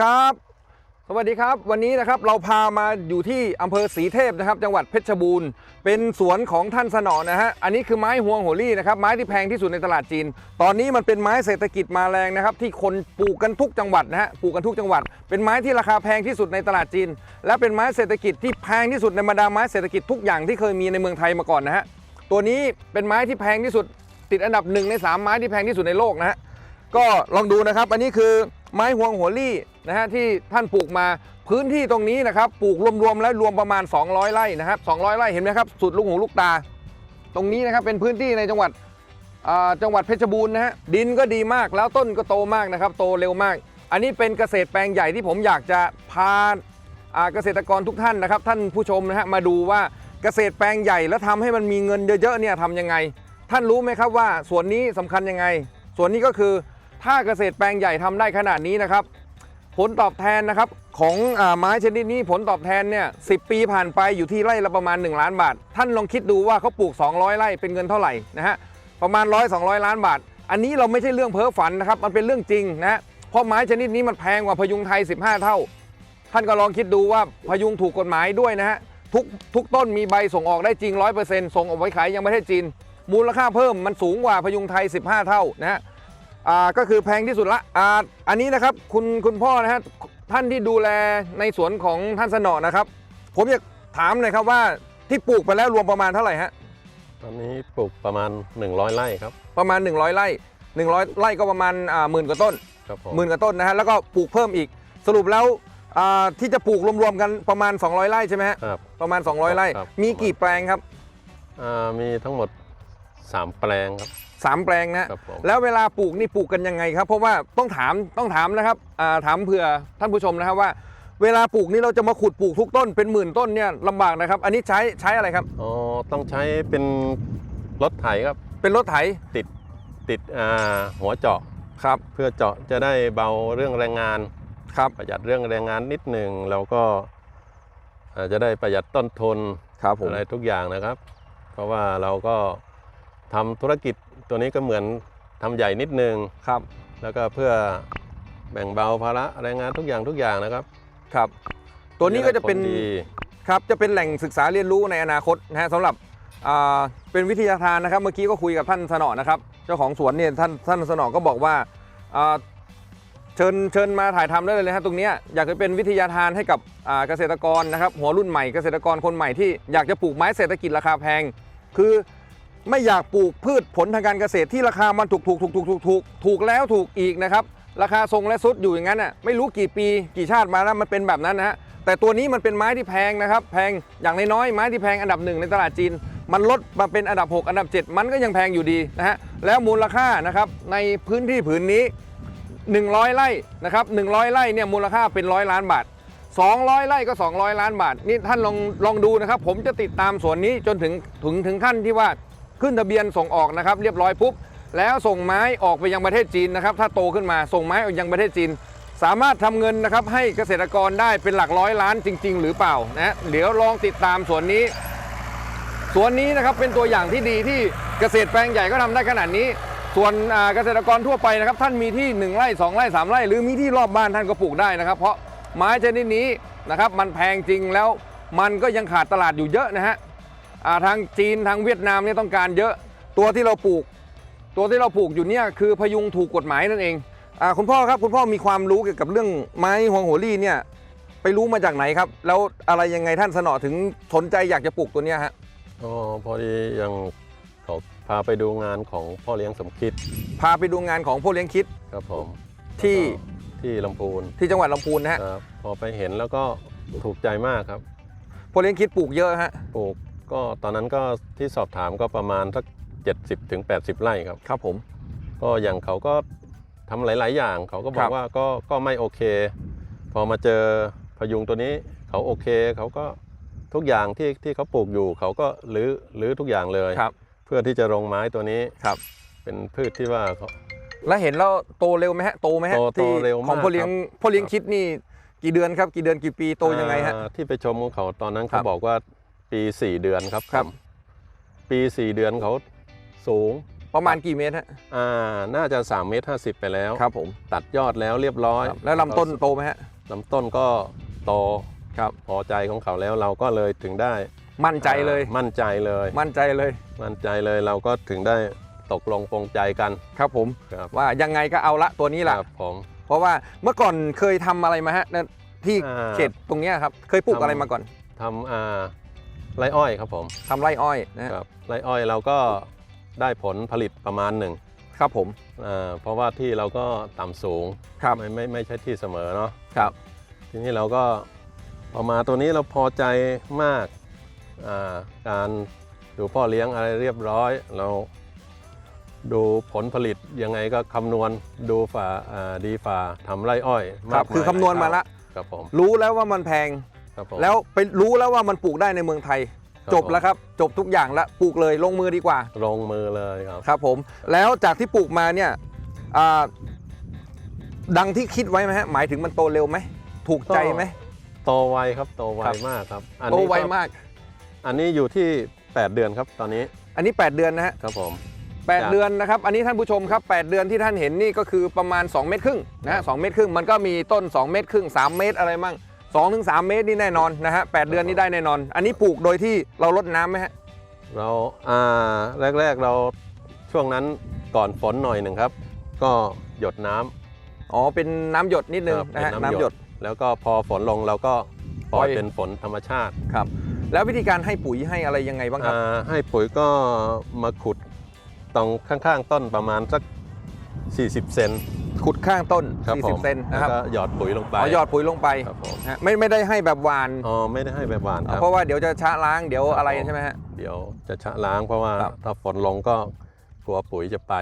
ครับ สวัสดีครับ วันนี้นะครับเราพามาอยู่ที่อำเภอศรีเทพนะครับ จังหวัดเพชรบูรณ์ เป็นสวนของท่านสนอนะฮะ อันนี้คือไม้ฮวงโหรี่นะครับ ไม้ที่แพงที่สุดในตลาดจีน ตอนนี้มันเป็นไม้เศรษฐกิจมาแรงนะครับ ที่คนปลูกกันทุกจังหวัดนะฮะ ปลูกกันทุกจังหวัด เป็นไม้ที่ราคาแพงที่สุดในตลาดจีน และเป็นไม้เศรษฐกิจที่แพงที่สุดในบรรดาไม้เศรษฐกิจทุกอย่างที่เคยมีในเมืองไทยมาก่อนนะฮะ ตัวนี้เป็นไม้ที่แพงที่สุด ติดอันดับหนึ่งในสามไม้ที่แพงที่สุดในโลกนะฮะ ก็ลองดูนะครับ อันนี้คือ ไม้ฮวงหัวลี่นะฮะที่ท่านปลูกมาพื้นที่ตรงนี้นะครับปลูกรวมๆแล้วรวมประมาณ 200 ไร่นะครับ200 ไร่เห็นไหมครับสุดลูกหูลูกตา ตรงนี้นะครับเป็นพื้นที่ในจังหวัดจังหวัดเพชรบูรณ์นะฮะดินก็ดีมากแล้วต้นก็โตมากนะครับ โตเร็วมาก อันนี้เป็นเกษตรแปลงใหญ่ที่ผมอยากจะพาเกษตรกรทุกท่านนะครับ ท่านผู้ชมนะฮะมาดูว่าเกษตรแปลงใหญ่แล้วทำให้มันมีเงินเยอะๆเนี่ยทำยังไง ท่านรู้ไหมครับว่าส่วนนี้สำคัญยังไงส่วนนี้ก็คือ ถ้าเกษตรแปลงใหญ่ทำได้ขนาดนี้นะครับ ผลตอบแทนนะครับของอไม้ชนิดนี้ผลตอบแทนเนี่ยสิปีผ่านไปอยู่ที่ไร่ละประมาณ 1 ล้านบาท ท่านลองคิดดูว่าเขาปลูก 200 ไร่เป็นเงินเท่าไหร่นะฮะประมาณ 100 200 ล้านบาท อันนี้เราไม่ใช่เรื่องเพ้อฝันนะครับมันเป็นเรื่องจริงนะฮะเพราะไม้ชนิดนี้มันแพงกว่าพยุงไทย 15 เท่า ท่านก็ลองคิดดูว่าพยุงถูกกฎหมายด้วยนะฮะทุกทุกต้นมีใบส่งออกได้จริง 100%ส่งออกไปขายยังประเทศจีน มูลค่าเพิ่มมันสูงกว่าพยุงไทย 15 เท่านะฮะ อ่าก็คือแพงที่สุดละอ่าอันนี้นะครับคุณคุณพ่อนะฮะท่านที่ดูแลในสวนของท่านสนอนะครับ ผมอยากถามหน่อยครับว่าที่ปลูกไปแล้วรวมประมาณเท่าไหร่ฮะตอนนี้ปลูกประมาณ 100 ไร่ครับ ประมาณ 100 ไร่ 100 ไร่ก็ประมาณอ่าหมื่นกว่าต้นครับผมหมื่นกว่าต้นนะฮะแล้วก็ปลูกเพิ่มอีกสรุปแล้วอ่าที่จะปลูกรวมๆกันประมาณ 200 ไร่ใช่ไหมฮะครับ ประมาณ 200 ไร่ ครับ มีกี่แปลงครับ อ่ามีทั้งหมด 3 แปลงครับ สามแปลงนะครับผม แล้วเวลาปลูกนี่ปลูกกันยังไงครับ เพราะว่าต้องถามต้องถามนะครับอ่าถามเผื่อท่านผู้ชมนะครับว่า เวลาปลูกนี่เราจะมาขุดปลูกทุกต้นเป็นหมื่นต้นเนี่ยลำบากนะครับ อันนี้ใช้ใช้อะไรครับ อ๋อต้องใช้เป็นรถไถครับ เป็นรถไถติดติดอ่าหัวเจาะครับเพื่อเจาะจะได้เบาเรื่องแรงงาน ครับประหยัดเรื่องแรงงานนิดหนึ่งแล้วก็อ่าจะได้ประหยัดต้นทุนครับผมอะไรทุกอย่างนะครับ เพราะว่าเราก็ทำธุรกิจ ตัวนี้ก็เหมือนทำใหญ่นิดนึงครับ แล้วก็เพื่อแบ่งเบาภาระแรงงานทุกอย่างทุกอย่างนะครับครับ ตัวนี้ก็จะเป็นมีอะไรผลดีครับจะเป็นแหล่งศึกษาเรียนรู้ในอนาคตนะฮะสำหรับอ่าเป็นวิทยาทานนะครับ เมื่อกี้ก็คุยกับท่านสนอนะครับ เจ้าของสวนเนี่ยท่านท่านสนอก็บอกว่าอ่าเชิญเชิญมาถ่ายทำได้เลยนะฮะตรงเนี้ยอยากจะเป็นวิทยาทานให้กับอ่าเกษตรกรนะครับ หัวรุ่นใหม่เกษตรกรคนใหม่ที่อยากจะปลูกไม้เศรษฐกิจราคาแพง คือ ไม่อยากปลูกพืชผลทางการเกษตรที่ราคามันถูกถูกถูกถูกถูกถูกถูกแล้วถูกอีกนะครับราคาทรงและซุดอยู่อย่างนั้นน่ะไม่รู้กี่ปีกี่ชาติมาแล้วมันเป็นแบบนั้นนะฮะแต่ตัวนี้มันเป็นไม้ที่แพงนะครับ แพงอย่างน้อยๆไม้ที่แพงอันดับหนึ่งในตลาดจีน มันลดมาเป็นอันดับ 6 อันดับ 7 มันก็ยังแพงอยู่ดีนะฮะแล้วมูลค่านะครับในพื้นที่ผืนนี้ 100 ไร่นะครับ100 ไร่เนี่ยมูลค่าเป็นร้อยล้านบาท 200 ไร่ก็ 200 ล้านบาทนี่ท่านลองลองดูนะครับ ผมจะติดตามสวนนี้จนถึงถึงถึงขั้นที่ว่า ขึ้นทะเบียนส่งออกนะครับเรียบร้อยปุ๊บแล้วส่งไม้ออกไปยังประเทศจีนนะครับถ้าโตขึ้นมาส่งไม้ออกยังประเทศจีน สามารถทำเงินนะครับให้เกษตรกรได้เป็นหลักร้อยล้านจริง ๆ หรือเปล่านะเดี๋ยวลองติดตามสวนนี้สวนนี้นะครับเป็นตัวอย่างที่ดีที่เกษตรแปลงใหญ่ก็ทำได้ขนาดนี้ ส่วนเกษตรกรทั่วไปนะครับท่านมีที่ 1ไร่2ไร่3ไร่หรือมีที่รอบบ้านท่านก็ปลูกได้นะครับ เพราะไม้ชนิดนี้นะครับมันแพงจริงแล้วมันก็ยังขาดตลาดอยู่เยอะนะฮะ ทางจีนทางเวียดนามเนี่ยต้องการเยอะตัวที่เราปลูก ตัวที่เราปลูกอยู่เนี่ยคือพยุงถูกกฎหมายนั่นเองอาคุณพ่อครับคุณพ่อมีความรู้เกี่ยวกับเรื่องไม้ฮวงโหรี่เนี่ยไปรู้มาจากไหนครับ แล้วอะไรยังไงท่านสนอถึงสนใจอยากจะปลูกตัวเนี้ยฮะอ๋อพอดียังเขาพาไปดูงานของพ่อเลี้ยงสมคิด พาไปดูงานของพ่อเลี้ยงคิดครับผมที่แล้วก็ที่ลำพูนที่จังหวัดลำพูนนะฮะครับพอไปเห็นแล้วก็ถูกใจมากครับพ่อเลี้ยงคิดปลูกเยอะฮะปลูก ก็ตอนนั้นก็ที่สอบถามก็ประมาณสัก70ถึง80 ไร่ครับ ครับผม ก็อย่างเขาก็ทำหลาย ๆ อย่าง เขาก็บครัอกบ ว่าก็ก็ไม่โอเค พอมาเจอพยุงตัวนี้ เขาโอเค เขาก็ทุกอย่างที่ที่เขาปลูกอยู่ เขาก็รื้อรื้อทุกอย่างเลย ครับ เพื่อที่จะลงไม้ตัวนี้ครับ เป็นพืชที่ว่าเขา แล้วเห็นแล้วโตเร็วไหมฮะ โตไหมฮะโตโตที่เร็วมากของพ่อเลี้ยงครับพ่อเลี้ยงคิดนี่กี่เดือนครับ กี่เดือนกี่ปีโตยังไงฮะ อ่าที่ไปชมของเขาตอนนั้นครัเขาบ บอกว่า ปี4เดือนครับครับผมปี4เดือนเขาสูงประมาณกี่เมตรฮะอ่าน่าจะ3เมตร50 ไปแล้วครับผมตัดยอดแล้วเรียบร้อยครับแล้วลำต้นโตไหมฮะลำต้นก็โตครับพอใจของเขาแล้วเราก็เลยถึงได้ มั่นใจเลยอ่ามั่นใจเลย มั่นใจเลย มั่นใจเลยเราก็ถึงได้ตกลงปรงใจกันครับผมครับว่ายังไงก็เอาละตัวนี้คละรับผมเพราะว่าเมื่อก่อนเคยทำอะไรมาฮะในที่อ่าเขตตรงเนี้ยครับ เคยปลูกทำอะไรมาก่อนทำอ่า ไรอ้อยครับผมทำไร่อ้อยนะฮะครับไรอ้อยเราก็ได้ผลผลิตประมาณหนึ่งครับผมอ่าเพราะว่าที่เราก็ต่ำสูงครับไม่ไม่ไม่ใช่ที่เสมอเนาะครับทีนี้เราก็พอมาตัวนี้เราพอใจมากอ่าการดูพ่อเลี้ยงอะไรเรียบร้อย เราดูผลผลิตยังไงก็คำนวณดูฝ่าอ่าดีฝ่าทำไรอ้อยครับมกยคือคำนวณมาละ ครับผม รู้แล้วว่ามันแพง ครับผม แล้วไปรู้แล้วว่ามันปลูกได้ในเมืองไทย ครับจบแล้วครับ จบทุกอย่างแล้วปลูกเลยลงมือดีกว่า ลงมือเลยครับ ครับผมแล้วจากที่ปลูกมาเนี่ยอ่าดังที่คิดไว้ไหมฮะหมายถึงมันโตเร็วไหมถูกใจไหม โตไวครับ โตไวครับ มากครับ อันโตนี้ไวก็มาก อันนี้อยู่ที่ 8 เดือนครับตอนนี้อันนี้ 8 เดือนนะฮะครับผม แปดจ้ะเดือนนะครับอันนี้ท่านผู้ชมครับ 8 เดือนที่ท่านเห็นนี่ก็คือประมาณ 2 เมตรครึ่งนะฮะสเมตรครึ่งมันก็มีต้น 2 เมตรครึ่ง3เมตรอะไรมั่ง 2ถึง3เมตรนี่แน่นอนนะฮะแเดือนนี่ได้แน่นอน อันนี้ปลูกโดยที่เราลดน้ำไหมฮะเราอ่าแรก ๆเราช่วงนั้นก่อนฝนหน่อยหนึ่งครับ ก็หยดน้ำอ๋อเป็นน้ำหยดนิดนึงครับนะฮะเป็นน้ำหยดแล้วก็พอฝนลงเราก็ปล่อยปล่อยเป็นฝนธรรมชาติครับ แล้ววิธีการให้ปุ๋ยให้อะไรยังไงบ้างครับ อ่าให้ปุ๋ยก็มาขุดตรงข้างๆ ต้นประมาณสัก 40 เซน ขุดข้างต้น ครับผม40 เซนนะคแล้รับวก็หยอดปุ๋ยลงไปอ๋อหยอดปุ๋ยลงไปครับผมนะฮะไม่ไม่ได้ให้แบบหวาน อ๋อไม่ได้ให้แบบหวานครับ เพราะว่าเดี๋ยวจะชะล้างเดี๋ยวครับอะไรผม ใช่ไหมฮะ เดี๋ยวจะชะล้างเพราะว่าครับ ถ้าฝนลงก็กลัวปุ๋ยจะไป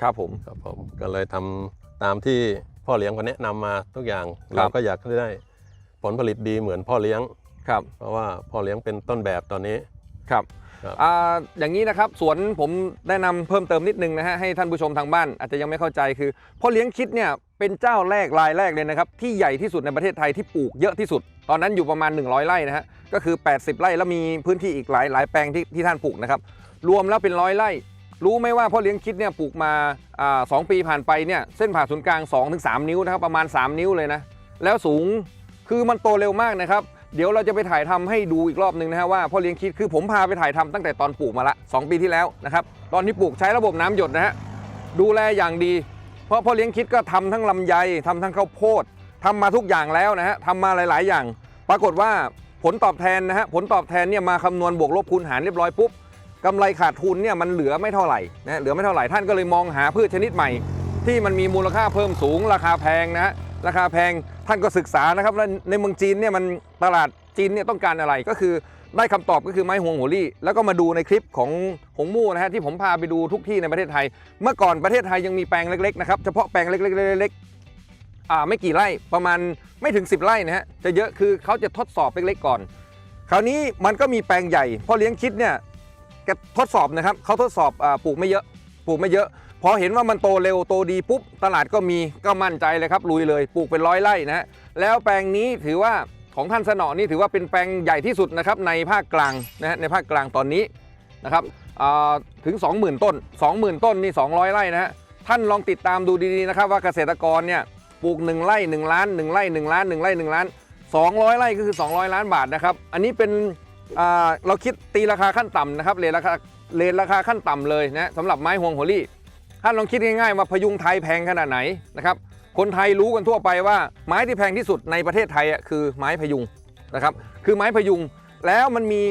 ครับผม ครับผมก็เลยทำตามที่พ่อเลี้ยงเขาแนะนำมาทุกอย่างครับ เราก็อยากให้ได้ผลผลิตดีเหมือนพ่อเลี้ยง ครับเพราะว่าพ่อเลี้ยงเป็นต้นแบบตอนนี้ ครับ ครับอ่าอย่างนี้นะครับสวนผมแนะนำเพิ่มเติมนิดนึงนะฮะให้ท่านผู้ชมทางบ้านอาจจะยังไม่เข้าใจคือพ่อเลี้ยงคิดเนี่ยเป็นเจ้าแรกรายแรกเลยนะครับที่ใหญ่ที่สุดในประเทศไทยที่ปลูกเยอะที่สุด ตอนนั้นอยู่ประมาณ 100 ไร่นะฮะก็คือ 80 ไร่แล้วมีพื้นที่อีกหลายหลายแปลงที่ที่ท่านปลูกนะครับรวมแล้วเป็นร้อยไร่ รู้ไหมว่าพ่อเลี้ยงคิดเนี่ยปลูกมาอ่าสองปีผ่านไปเนี่ยเส้นผ่าศูนย์กลาง2-3 นิ้วนะครับประมาณ 3 นิ้วเลยนะแล้วสูงคือมันโตเร็วมากนะครับ เดี๋ยวเราจะไปถ่ายทำให้ดูอีกรอบหนึ่งนะฮะว่าพ่อเลี้ยงคิดคือผมพาไปถ่ายทำตั้งแต่ตอนปลูกมาละ 2 ปีที่แล้วนะครับ ตอนที่ปลูกใช้ระบบน้ำหยดนะฮะดูแลอย่างดี เพราะพ่อเลี้ยงคิดก็ทำทั้งลำไยทำทั้งข้าวโพดทำมาทุกอย่างแล้วนะฮะทำมาหลาย ๆ อย่าง ปรากฏว่าผลตอบแทนนะฮะผลตอบแทนเนี่ยมาคำนวณบวกลบคูณหารเรียบร้อยปุ๊บกำไรขาดทุนเนี่ยมันเหลือไม่เท่าไหร่นะเหลือไม่เท่าไหร่ท่านก็เลยมองหาพืชชนิดใหม่ ที่มันมีมูลค่าเพิ่มสูงราคาแพงนะฮะ ราคาแพงท่านก็ศึกษานะครับแล้วในเมืองจีนเนี่ยมันตลาดจีนเนี่ยต้องการอะไรก็คือได้คำตอบก็คือไม้ฮวงหัวลี่ แล้วก็มาดูในคลิปของหงมู่นะฮะที่ผมพาไปดูทุกที่ในประเทศไทย เมื่อก่อนประเทศไทยยังมีแปลงเล็กๆนะครับเฉพาะแปลงเล็กๆๆอ่าไม่กี่ไร่ประมาณไม่ถึง 10 ไร่นะฮะจะเยอะคือเขาจะทดสอบเล็กๆก่อน คราวนี้มันก็มีแปลงใหญ่พ่อเลี้ยงคิดเนี่ยแกทดสอบนะครับเขาทดสอบอปลูกไม่เยอะปลูกไม่เยอะ พอเห็นว่ามันโตเร็วโตดีปุ๊บตลาดก็มีก็มั่นใจเลยครับลุยเลยปลูกเป็นร้อยไร่นะฮะแล้วแปลงนี้ถือว่าของท่านสนอนี่ถือว่าเป็นแปลงใหญ่ที่สุดนะครับในภาคกลางนะฮะในภาคกลางตอนนี้นะครับถึง 20,000 ต้น 20,000 ต้นนี่ 200 ไร่นะฮะท่านลองติดตามดูดีๆนะครับว่าเกษตรกรเนี่ยปลูก 1 ไร่ 1 ล้าน 1 ไร่ 1 ล้าน 1 ไร่ 1 ล้าน 200 ไร่ก็คือ 200 ล้านบาทนะครับ อันนี้เป็นเราคิดตีราคาขั้นต่ำนะครับเรทราคาเรทราคาขั้นต่ำเลยนะสำหรับไม้ฮวงโหรี่ ท่านลองคิดง่ายๆว่าพยุงไทยแพงขนาดไหนนะครับคนไทยรู้กันทั่วไปว่าไม้ที่แพงที่สุดในประเทศไทยอะคือไม้พยุงนะครับคือไม้พยุงแล้วมันมี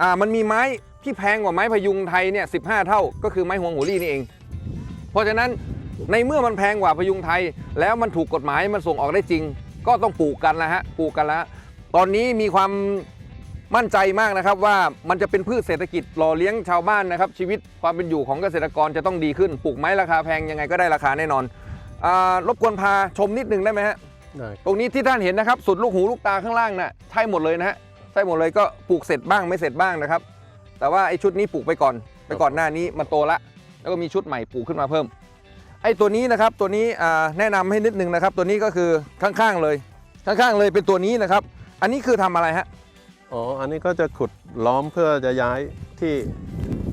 อ่ามันมีไม้ที่แพงกว่าไม้พยุงไทยเนี่ยสิเท่า ก็คือไม้ฮวงโหรี่นี่เอง เพราะฉะนั้นในเมื่อมันแพงกว่าพยุงไทย แล้วมันถูกกฎหมายมันส่งออกได้จริง ก็ต้องปลูกกันแล้วฮะปลูกกันแล้วตอนนี้มีความ มั่นใจมากนะครับว่ามันจะเป็นพืชเศรษฐกิจหล่อเลี้ยงชาวบ้านนะครับ ชีวิตความเป็นอยู่ของเกษตรกรจะต้องดีขึ้นปลูกไม้ราคาแพงยังไงก็ได้ราคาแน่นอนอารบกวนพาชมนิดนึงได้ไหมฮะได้ตรงนี้ที่ท่านเห็นนะครับสุดลูกหูลูกตาข้างล่างน่ะใช่หมดเลยนะฮะใช่หมดเลยก็ปลูกเสร็จบ้างไม่เสร็จบ้างนะครับ แต่ว่าไอ้ชุดนี้ปลูกไปก่อน ไปก่อนหน้านี้มันโตละ แล้วก็มีชุดใหม่ปลูกขึ้นมาเพิ่ม ไอ้ตัวนี้นะครับตัวนี้อ่าแนะนำให้นิดนึงนะครับ ตัวนี้ก็คือข้างๆเลย ข้างๆเลยเป็นตัวนี้นะครับ อันนี้คือทำอะไรฮะ อ๋อ อันนี้ก็จะขุดล้อมเพื่อจะย้ายที่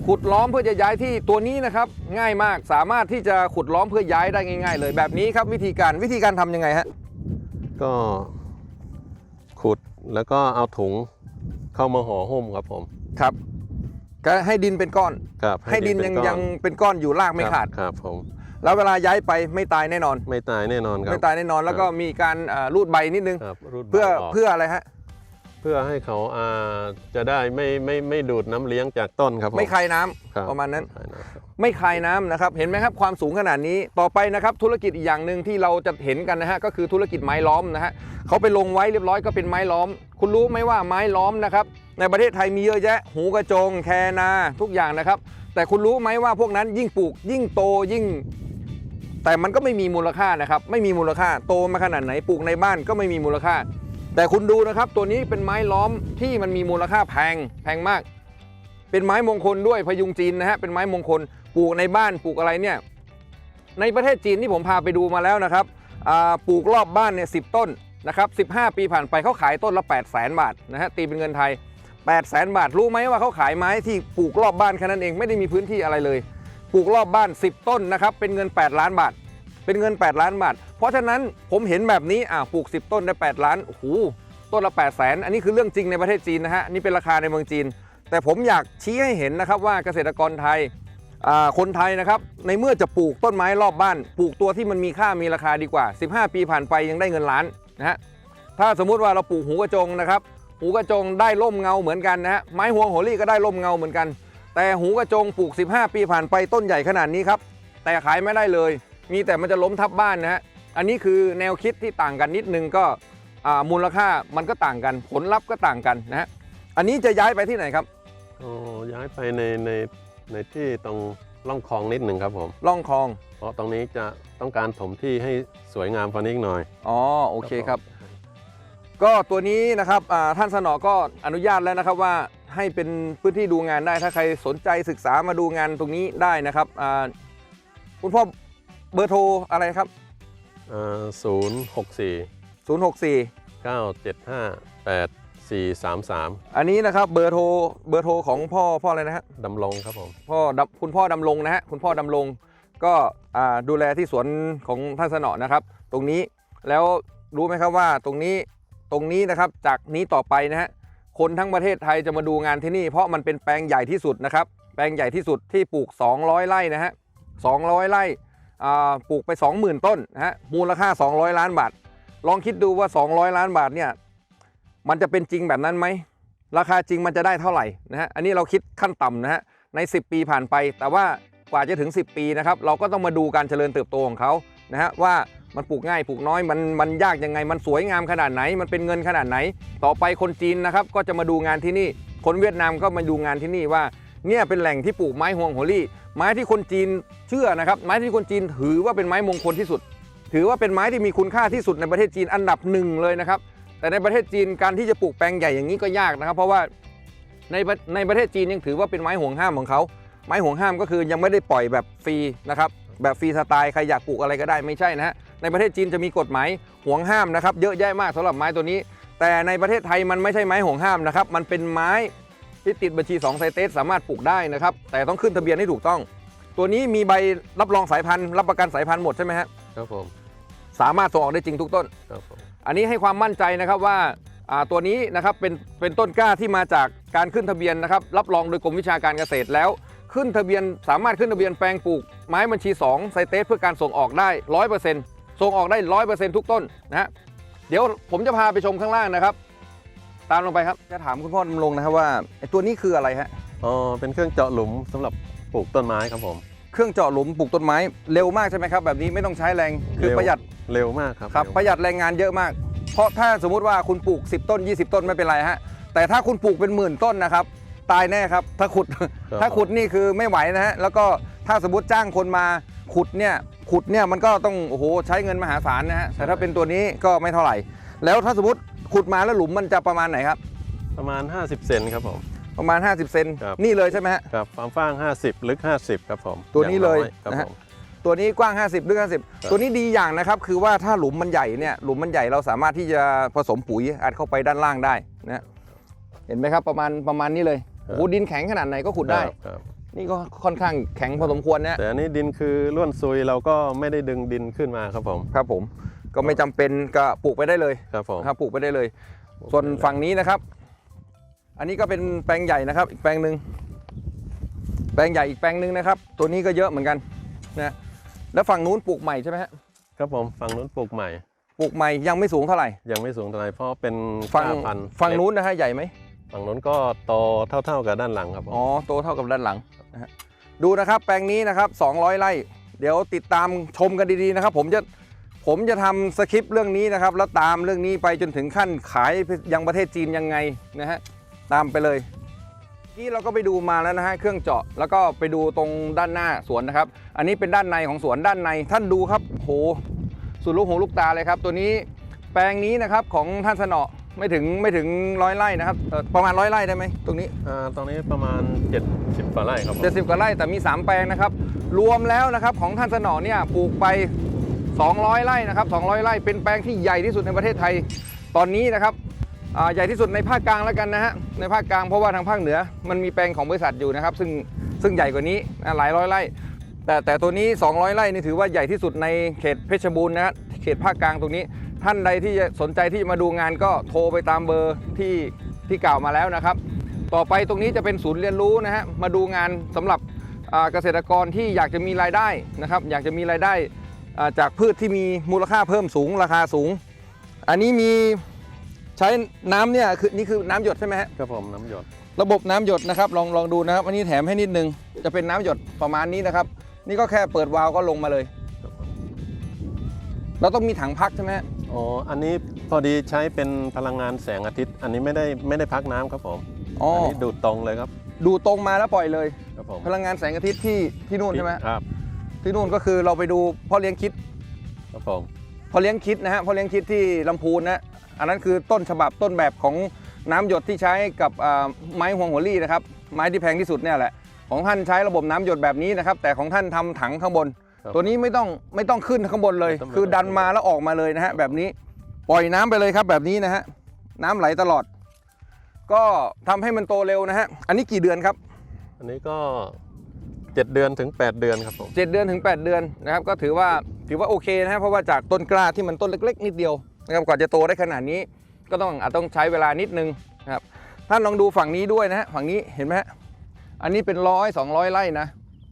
ขุดล้อมเพื่อจะย้ายที่ตัวนี้นะครับ ง่ายมากสามารถที่จะขุดล้อมเพื่อย้ายได้ง่าย ๆ เลยแบบนี้ครับวิธีการวิธีการทำยังไงฮะก็ขุดแล้วก็เอาถุงเข้ามาห่อหุ้มครับผมครับก็ให้ดินเป็นก้อน ครับให้ดินเป็ยังก้อยังเป็นก้อนอยู่รากไม่ครับขาด ครับผม แล้วเวลาย้ายไปไม่ตายแน่นอน ไม่ตายแน่นอนครับไม่ตายแน่นอนแล้วก็มีการอ่ารูดใบนิดนึงครับรูดเพื่อใบกเพื่ออะไรฮะ เพื่อให้เขาอ่าจะได้ไม่ไม่ไม่ดูดน้ำเลี้ยงจากต้นครับผมไม่คายน้ำครับประมาณนั้นไคายำครับ ไม่คายน้ำนะครับ เห็นไหมครับความสูงขนาดนี้ต่อไปนะครับธุรกิจอีกอย่างหนึ่งที่เราจะเห็นกันนะฮะก็คือธุรกิจไม้ล้อมนะฮะเขาไปลงไว้เรียบร้อยก็เป็นไม้ล้อม คุณรู้ไหมว่าไม้ล้อมนะครับในประเทศไทยมีเยอะแยะ หูกระจง แคนาทุกอย่างนะครับ แต่คุณรู้ไหมว่าพวกนั้นยิ่งปลูก ยิ่งโตยิ่ง แต่มันก็ไม่มีมูลค่านะครับ ไม่มีมูลค่าโตมาขนาดไหนปลูกในบ้านก็ไม่มีมูลค่า แต่คุณดูนะครับตัวนี้เป็นไม้ล้อมที่มันมีมูลค่าแพงแพงมาก เป็นไม้มงคลด้วยพยุงจีนนะฮะเป็นไม้มงคลปลูกในบ้านปลูกอะไรเนี่ยในประเทศจีนที่ผมพาไปดูมาแล้วนะครับปลูกรอบบ้านเนี่ยสิต้นนะครับ15 ปีผ่านไปเขาขายต้นละ8 0 0 0 0 0 บาทนะฮะตีเป็นเงินไทย 8 0 0 0 0 0บาท รู้ไหมว่าเขาขายไม้ที่ปลูกรอบบ้านแค่นั้นเองไม่ได้มีพื้นที่อะไรเลย ปลูกรอบบ้าน 10 ต้นนะครับเป็นเงิน 8 ล้านบาท เป็นเงิน 8 ล้านบาท เพราะฉะนั้นผมเห็นแบบนี้อ่าปลูก 10 ต้นได้ 8 ล้านโอ้โหต้นละ 8 0 0 0 0 0อันนี้คือเรื่องจริงในประเทศจีนนะฮะนี่เป็นราคาในเมืองจีน แต่ผมอยากชี้ให้เห็นนะครับว่าเกษตรกรไทยคนไทยนะครับในเมื่อจะปลูกต้นไม้รอบบ้าน ปลูกตัวที่มันมีค่ามีราคาดีกว่า 15 ปีผ่านไปยังได้เงินล้านนะฮะถ้าสมมุติว่าเราปลูกหูกระจงนะครับหูกระจงได้ร่มเงาเหมือนกันนะฮะไม้ห่วงโหรี่ก็ได้ร่มเงาเหมือนกัน แต่หูกระจงปลูก 15 ปีผ่านไปต้นใหญ่ขนาดนี้ครับแต่ขายไม่ได้เลย มีแต่มันจะล้มทับบ้านนะฮะอันนี้คือแนวคิดที่ต่างกันนิดนึงก็อ่ามูลค่ามันก็ต่างกัน ผลลัพธ์ก็ต่างกันนะฮะอันนี้จะย้ายไปที่ไหนครับโอ้ย้ายไปในในในที่ตรงร่องคลองนิดหนึ่งครับผมล่องคลองเพราะตรงนี้จะต้องการถมที่ให้สวยงามกว่านี้อีกหน่อยอ๋อโอเคครับ ก็ตัวนี้นะครับอ่าท่านสนอก็อนุญาตแล้วนะครับว่าให้เป็นพื้นที่ดูงานได้ถ้าใครสนใจศึกษามาดูงานตรงนี้ได้นะครับอ่าคุณพ่อ เบอร์โทรอะไรครับ ศูนย์หกสี่064 เก้าเจ็ดห้าแปดสี่สามสามอันนี้นะครับเบอร์โทรเบอร์โทรของพ่อพ่ออะไรนะฮะ ดำรงครับผม พ่อดำคุณพ่อดำรงนะฮะคุณพ่อดำรงก็อ่าดูแลที่สวนของท่านสนอนะครับ ตรงนี้แล้วรู้ไหมครับว่าตรงนี้ตรงนี้นะครับจากนี้ต่อไปนะฮะคนทั้งประเทศไทยจะมาดูงานที่นี่ เพราะมันเป็นแปลงใหญ่ที่สุดนะครับ แปลงใหญ่ที่สุดที่ปลูก 200 ไร่นะฮะ200 ไร่อ่า ปลูกไป 20,000 ต้นนะฮะมูลค่า 200 ล้านบาท ลองคิดดูว่า 200 ล้านบาทเนี่ยมันจะเป็นจริงแบบนั้นไหม ราคาจริงมันจะได้เท่าไหร่นะฮะอันนี้เราคิดขั้นต่ำนะฮะใน 10 ปีผ่านไป แต่ว่ากว่าจะถึง 10 ปีนะครับเราก็ต้องมาดูการเจริญเติบโตของเขานะฮะว่ามันปลูกง่ายปลูกน้อยมันมันยากยังไง มันสวยงามขนาดไหน มันเป็นเงินขนาดไหน ต่อไปคนจีนนะครับก็จะมาดูงานที่นี่ คนเวียดนามก็มาดูงานที่นี่ว่า เนี่ยเป็นแหล่งที่ปลูกไม้ฮวงโหรี่ ไม้ที่คนจีนเชื่อนะครับ ไม้ที่คนจีนถือว่าเป็นไม้มงคลที่สุด ถือว่าเป็นไม้ที่มีคุณค่าที่สุดในประเทศจีนอันดับหนึ่งเลยนะครับ แต่ในประเทศจีนการที่จะปลูกแปลงใหญ่อย่างนี้ก็ยากนะครับ เพราะว่าในในประเทศจีนยังถือว่าเป็นไม้ห่วงห้ามของเขา ไม้ห่วงห้ามก็คือยังไม่ได้ปล่อยแบบฟรีนะครับ แบบฟรีสไตล์ใครอยากปลูกอะไรก็ได้ไม่ใช่นะฮะ ในประเทศจีนจะมีกฎหมายห่วงห้ามนะครับ เยอะแยะมากสำหรับไม้ตัวนี้ แต่ในประเทศไทยมันไม่ใช่ไม้ห่วงห้ามนะครับ มันเป็นไม้ ที่ติดบัญชี2ไซเตสสามารถปลูกได้นะครับ แต่ต้องขึ้นทะเบียนให้ถูกต้อง ตัวนี้มีใบรับรองสายพันธุ์รับประกันสายพันธุ์หมดใช่ไหมฮะครับผมสามารถส่งออกได้จริงทุกต้น ครับผมอันนี้ให้ความมั่นใจนะครับว่าอ่าตัวนี้นะครับเป็นเป็นต้นกล้าที่มาจากการขึ้นทะเบียนนะครับรับรองโดยกรมวิชาการเกษตรแล้ว ขึ้นทะเบียนสามารถขึ้นทะเบียนแปลงปลูกไม้บัญชี2ไซเตสเพื่อการส่งออกได้100%ส่งออกได้100%ทุกต้นนะฮะเดี๋ยวผมจะพาไปชมข้างล่างนะครับ ตามลงไปครับ จะถามคุณพ่อดำรงนะครับว่าไอ้ตัวนี้คืออะไรฮะ อ๋อเป็นเครื่องเจาะหลุมสำหรับปลูกต้นไม้ครับผม เครื่องเจาะหลุมปลูกต้นไม้เร็วมากใช่ไหมครับ แบบนี้ไม่ต้องใช้แรงคือเร็วประหยัดเร็วมากครับครับ เวประหยัดแรงงานเยอะมาก เพราะถ้าสมมุติว่าคุณปลูก 10 ต้น 20 ต้นไม่เป็นไรฮะ แต่ถ้าคุณปลูกเป็นหมื่นต้นนะครับ ตายแน่ครับ ถ้าขุดครับถ้าขุดนี่คือไม่ไหวนะฮะ แล้วก็ถ้าสมมติจ้างคนมาขุดเนี่ยขุดเนี่ยมันก็ต้องโอ้โหใช้เงินมหาศาลนะฮะแต่ถ้าเป็นตัวนี้ก็ไม่เท่าไหร่ แล้วถ้าสมมติ ขุดมาแล้วหลุมมันจะประมาณไหนครับ ประมาณ 50 เซนครับผม ประมาณ 50 เซนครับ นี่เลยใช่ไหมฮะครับความฟ้าง 50 ลึก 50 ครับผมตัวนี้เลยอางอครับนะผฮะมตัวนี้กว้าง 50ลึก50 ตัวนี้ดีอย่างนะครับ คือว่าถ้าหลุมมันใหญ่เนี่ยหลุมมันใหญ่เราสามารถที่จะผสมปุ๋ยอัดเข้าไปด้านล่างได้นะฮะเห็นไหมครับประมาณประมาณนี้เลยโอ้โหดินแข็งขนาดไหนก็ขุดได้ครับนี่ก็ค่อนข้างแข็งพอสมควรนะแต่อันนี้ดินคือล้วนซุยเราก็ไม่ได้ดึงดินขึ้นมาครับผม ครับผม ก็ไม่จำเป็นก็ปลูกไปได้เลยครับผมครับปลูกไปได้เลย ส่วนฝั่งนี้นะครับ อันนี้ก็เป็นแปลงใหญ่นะครับ อีกแปลงหนึ่งแปลงใหญ่อีกแปลงหนึ่งนะครับ ตัวนี้ก็เยอะเหมือนกันนะแล้วฝั่งนู้นปลูกใหม่ใช่ไหมฮะครับผมฝั่งนู้นปลูกใหม่ ปลูกใหม่ยังไม่สูงเท่าไหร่ ยังไม่สูงเท่าไหร่เพราะเป็นฝั่งกล้าพันธุ์ฝั่งนู้นนะฮะใหญ่ไหมฝั่งนู้นก็โตเท่า ๆกับด้านหลังครับผมอ๋อโตเท่ากับด้านหลังนะฮะดูนะครับแปลงนี้นะครับ 200 ไร่ เดี๋ยวติดตามชมกันดีๆนะครับ ผมจะ ผมจะทำสคริปต์เรื่องนี้นะครับ แล้วตามเรื่องนี้ไปจนถึงขั้นขายยังประเทศจีนยังไงนะฮะตามไปเลยเมื่อกี้เราก็ไปดูมาแล้วนะฮะเครื่องเจาะแล้วก็ไปดูตรงด้านหน้าสวนนะครับ อันนี้เป็นด้านในของสวนด้านในท่านดูครับโหสุดลูกหูลูกตาเลยครับ ตัวนี้แปลงนี้นะครับของท่านสนอไม่ถึงไม่ถึงร้อยไร่นะครับเอ่อประมาณร้อยไร่ได้ไหมตรงนี้อ่าตรงนี้ประมาณ 70กว่าไร่ครับผม70กว่าไร่แต่มี 3 แปลงนะครับ รวมแล้วนะครับของท่านสนอเนี่ยปลูกไป 200 ไร่นะครับ 200 ไร่เป็นแปลงที่ใหญ่ที่สุดในประเทศไทยตอนนี้นะครับใหญ่ที่สุดในภาคกลางแล้วกันนะฮะในภาคกลางเพราะว่าทางภาคเหนือมันมีแปลงของบริษัทอยู่นะครับ ซึ่งซึ่งใหญ่กว่านี้นะหลายร้อยไร่ แต่แต่ตัวนี้ 200 ไร่นี่ถือว่าใหญ่ที่สุดในเขตเพชรบูรณ์นะฮะเขตภาคกลางตรงนี้ ท่านใดที่สนใจที่จะมาดูงานก็โทรไปตามเบอร์ที่ที่กล่าวมาแล้วนะครับ ต่อไปตรงนี้จะเป็นศูนย์เรียนรู้นะฮะมาดูงานสำหรับเกษตรกรที่อยากจะมีรายได้นะครับ อยากจะมีรายได้ จากพืชที่มีมูลค่าเพิ่มสูงราคาสูง อันนี้มีใช้น้ำเนี่ยคือนี่คือน้ำหยดใช่ไหมฮะครับผมน้ำหยด ระบบน้ำหยดนะครับลองลองดูนะครับอันนี้แถมให้นิดนึงจะเป็นน้ำหยดประมาณนี้นะครับ นี่ก็แค่เปิดวาล์วก็ลงมาเลยครับผมเราต้องมีถังพักใช่ไหมฮะอ๋อ อันนี้พอดีใช้เป็นพลังงานแสงอาทิตย์ อันนี้ไม่ได้ไม่ได้พักน้ำครับผม อ๋ออันอนี้ดูดตรงเลยครับ ดูตรงมาแล้วปล่อยเลย ครับผมพลังงานแสงอาทิตย์ที่ที่นู่นใช่ไหมฮะครับ ที่นู่นก็คือเราไปดูพ่อเลี้ยงคิดครับผมพอเลี้ยงคิดนะฮะพอเลี้ยงคิดที่ลำพูนนะอันนั้นคือต้นฉบับต้นแบบของน้ำหยดที่ใช้กับอ่าไม้ห่วงหัวลี่นะครับ ไม้ที่แพงที่สุดเนี่ยแหละ ของท่านใช้ระบบน้ำหยดแบบนี้นะครับ แต่ของท่านทำถังข้างบน ครับตัวนี้ไม่ต้องไม่ต้องขึ้นข้างบนเลย ไม่ต้องคือดันมาแล้วออกมาเลยนะฮะแบบนี้ปล่อยน้ำไปเลยครับแบบนี้นะฮะน้ำไหลตลอด ก็ทำให้มันโตเร็วนะฮะอันนี้กี่เดือนครับ อันนี้ก็ 7 เดือนถึง 8 เดือนครับผม7เดือนถึง 8 เดือนนะครับก็ถือว่าถือว่าโอเคนะฮะเพราะว่าจากต้นกล้าที่มันต้นเล็ก ๆ นิดเดียวนะครับกว่าจะโตได้ขนาดนี้ ก็ต้องอาจต้องใช้เวลานิดนึงนะครับท่านลองดูฝั่งนี้ด้วยนะฮะฝั่งนี้เห็นไหมฮะอันนี้เป็นร้อยสองร้อยไร่นะ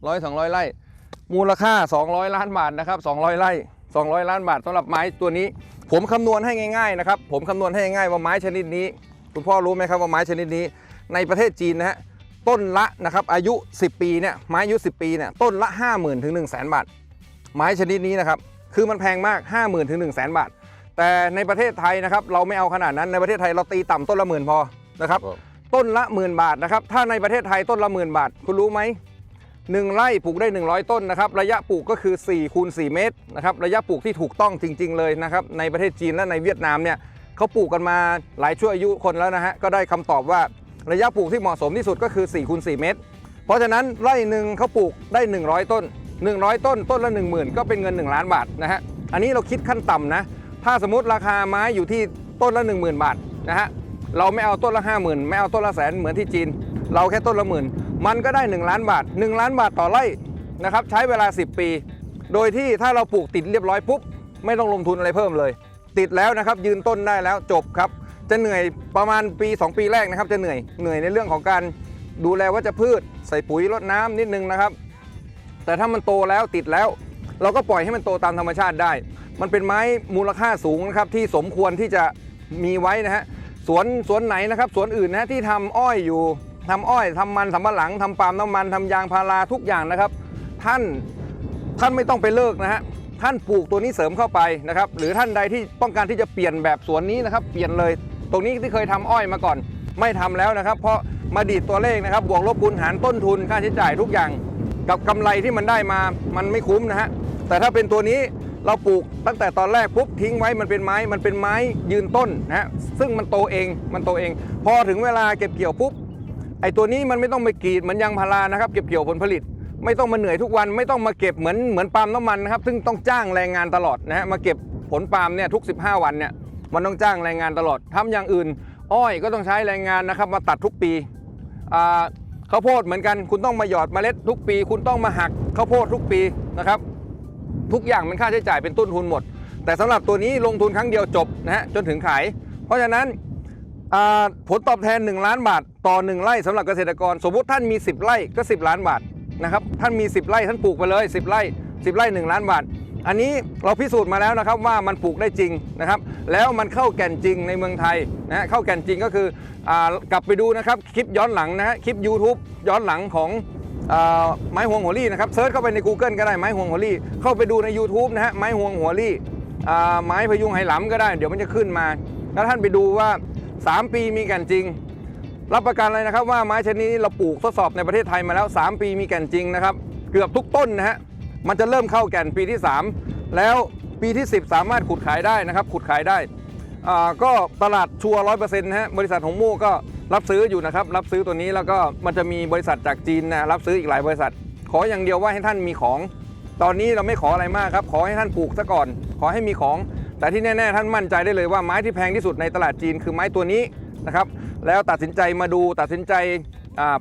ร้อยสองร้อยไร่ มูลค่า 200 ล้านบาทนะครับ200 ไร่ 200 ล้านบาทสำหรับไม้ตัวนี้ ผมคำนวณให้ง่ายๆนะครับผมคำนวณให้ง่ายว่าไม้ชนิดนี้ คุณพ่อรู้ไหมครับว่าไม้ชนิดนี้ ในประเทศจีนนะฮะ ต้นละนะครับอายุ 10 ปีเนี่ยไม้อายุ 10 ปีเนี่ยต้นละ 50,000ถึง1 0 0 0 0 0บาท ไม้ชนิดนี้นะครับคือมันแพงมาก 50,000ถึง1 0 0 0 0 0บาท แต่ในประเทศไทยนะครับเราไม่เอาขนาดนั้นในประเทศไทยเราตีต่ำต้นละหมื่นพอนะครับผมต้นละหมื่นบาทนะครับถ้าในประเทศไทยต้นละหมื่นบาท คุณรู้ไหมหนึ่งไร่ปลูกได้ 100 ต้นนะครับระยะปลูกก็คือ4คูณ4เมตรนะครับระยะปลูกที่ถูกต้องจริง ๆ เลยนะครับในประเทศจีนและในเวียดนามเนี่ยเขาปลูกกันมาหลายชั่วอายุคนแล้วนะฮะก็ได้คำตอบว่า ระยะปลูกที่เหมาะสมที่สุดก็คือ4คูณ4เมตร เพราะฉะนั้นไร่หนึ่งเขาปลูกได้ 100 ต้น 100 ต้นต้นละ 1 0,000 ก็เป็นเงิน 1 ล้านบาทนะฮะอันนี้เราคิดขั้นต่ำนะถ้าสมมติราคาไม้อยู่ที่ต้นละ 10,000 บาทนะฮะเราไม่เอาต้นละ 50,000 ไม่เอาต้นละแสนเหมือนที่จีน เราแค่ต้นละหมื่นมันก็ได้ 1 ล้านบาท 1 ล้านบาทต่อไร่นะครับใช้เวลา 10 ปี โดยที่ถ้าเราปลูกติดเรียบร้อยปุ๊บไม่ต้องลงทุนอะไรเพิ่มเลย ติดแล้วนะครับยืนต้นได้แล้วจบครับ จะเหนื่อยประมาณปี 2 ปีแรกนะครับ จะเหนื่อยเหนื่อยในเรื่องของการดูแลวัชพืช ใส่ปุ๋ยรดน้ำนิดนึงนะครับ แต่ถ้ามันโตแล้วติดแล้ว เราก็ปล่อยให้มันโตตามธรรมชาติได้ มันเป็นไม้มูลค่าสูงนะครับที่สมควรที่จะมีไว้นะฮะสวนสวนไหนนะครับสวนอื่นนะที่ทำอ้อยอยู่ทำอ้อยทำมันสำปะหลังทำปาล์มน้ำมันทำยางพาราทุกอย่างนะครับ ท่านท่านไม่ต้องไปเลิกนะฮะท่านปลูกตัวนี้เสริมเข้าไปนะครับ หรือท่านใดที่ต้องการที่จะเปลี่ยนแบบสวนนี้นะครับ เปลี่ยนเลย ตรงนี้ที่เคยทำอ้อยมาก่อน ไม่ทำแล้วนะครับ เพราะมาดีดตัวเลขนะครับ บวกลบคูณหารต้นทุนค่าใช้จ่ายทุกอย่าง กับกำไรที่มันได้มามันไม่คุ้มนะฮะแต่ถ้าเป็นตัวนี้เราปลูกตั้งแต่ตอนแรกปุ๊บทิ้งไว้มันเป็นไม้มันเป็นไม้ยืนต้นนะฮะซึ่งมันโตเองมันโตเอง พอถึงเวลาเก็บเกี่ยวปุ๊บไอ้ตัวนี้มันไม่ต้องไปกรีดเหมือนยางพารานะครับ เก็บเกี่ยวผลผลิต ไม่ต้องมาเหนื่อยทุกวันไม่ต้องมาเก็บเหมือนเหมือนปาล์มน้ำมันนะครับซึ่งต้องจ้างแรงงานตลอดนะฮะมาเก็บผลปาล์มเนี่ยทุก 15 วันเนี่ย มันต้องจ้างแรงงานตลอดทำอย่างอื่น อ้อยก็ต้องใช้แรงงานนะครับ มาตัดทุกปีข้าวโพดเหมือนกัน คุณต้องมาหยอดเมล็ดทุกปี คุณต้องมาหักข้าวโพดทุกปีนะครับ ทุกอย่างเป็นค่าใช้จ่ายเป็นต้นทุนหมด แต่สำหรับตัวนี้ลงทุนครั้งเดียวจบนะฮะจนถึงขาย เพราะฉะนั้นผลตอบแทน 1 ล้านบาท ต่อ 1 ไร่สำหรับเกษตรกร สมมุติท่านมี 10 ไร่ก็ 10 ล้านบาทนะครับท่านมี 10 ไร่ท่านปลูกไปเลย 10 ไร่ 10 ไร่ 1 ล้านบาท อันนี้เราพิสูจน์มาแล้วนะครับว่ามันปลูกได้จริงนะครับ แล้วมันเข้าแก่นจริงในเมืองไทยนะฮะเข้าแก่นจริงก็คืออกลับไปดูนะครับคลิปย้อนหลังนะฮะคลิป YouTube ย้อนหลังของอไม้ห่วงหัวลี่นะครับเซิร์ชเข้าไปใน Google ก็ได้ไม้ห่วงหัวลี่เข้าไปดูใน YouTube นะฮะไม้ห่วงหัวลี่ไม้พยุงไหหลำก็ได้ เดี๋ยวมันจะขึ้นมาแล้วท่านไปดูว่า 3 ปีมีแกันจริง รับประกันเลยนะครับว่าไม้ชนิดนี้เราปลูกทดสอบในประเทศไทยมาแล้ว 3 ปีมีแก่นจริงนะครับ เกือบทุกต้นนะฮะ มันจะเริ่มเข้าแก่นปีที่ 3 แล้วปีที่ 10 สามารถขุดขายได้นะครับ ขุดขายได้ก็ตลาดชัวร้อยเปอร์เซ็นต์นะฮะบริษัทของม่ก็รับซื้ออยู่นะครับ รับซื้อตัวนี้แล้วก็มันจะมีบริษัทจากจีนนะรับซื้ออีกหลายบริษัท ขออย่างเดียวว่าให้ท่านมีของ ตอนนี้เราไม่ขออะไรมากครับ ขอให้ท่านปลูกซะก่อน ขอให้มีของ แต่ที่แน่ ๆ ท่านมั่นใจได้เลยว่าไม้ที่แพงที่สุดในตลาดจีนคือไม้ตัวนี้นะครับ แล้วตัดสินใจมาดูตัดสินใจ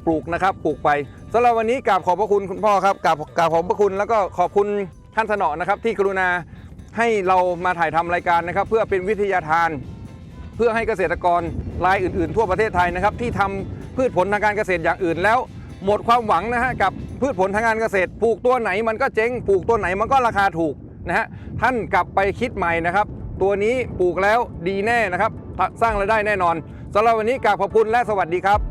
ปลูกนะครับปลูกไปสำหรับวันนี้กราบขอบพระคุณคุณพ่อครับกราบกราบขอบพระคุณ แล้วก็ขอบคุณท่านสนอนะครับ ที่กรุณาให้เรามาถ่ายทำรายการนะครับ เพื่อเป็นวิทยาทาน เพื่อให้เกษตรกรรายอื่น ๆ ทั่วประเทศไทยนะครับ ที่ทำพืชผลทางการเกษตรอย่างอื่นแล้วหมดความหวังนะฮะกับพืชผลทางการเกษตรปลูกตัวไหนมันก็เจ๊งปลูกตัวไหนมันก็ราคาถูกนะฮะท่านกลับไปคิดใหม่นะครับ ตัวนี้ปลูกแล้วดีแน่นะครับ สร้างรายได้แน่นอนสำหรับวันนี้กราบขอบคุณและสวัสดีครับ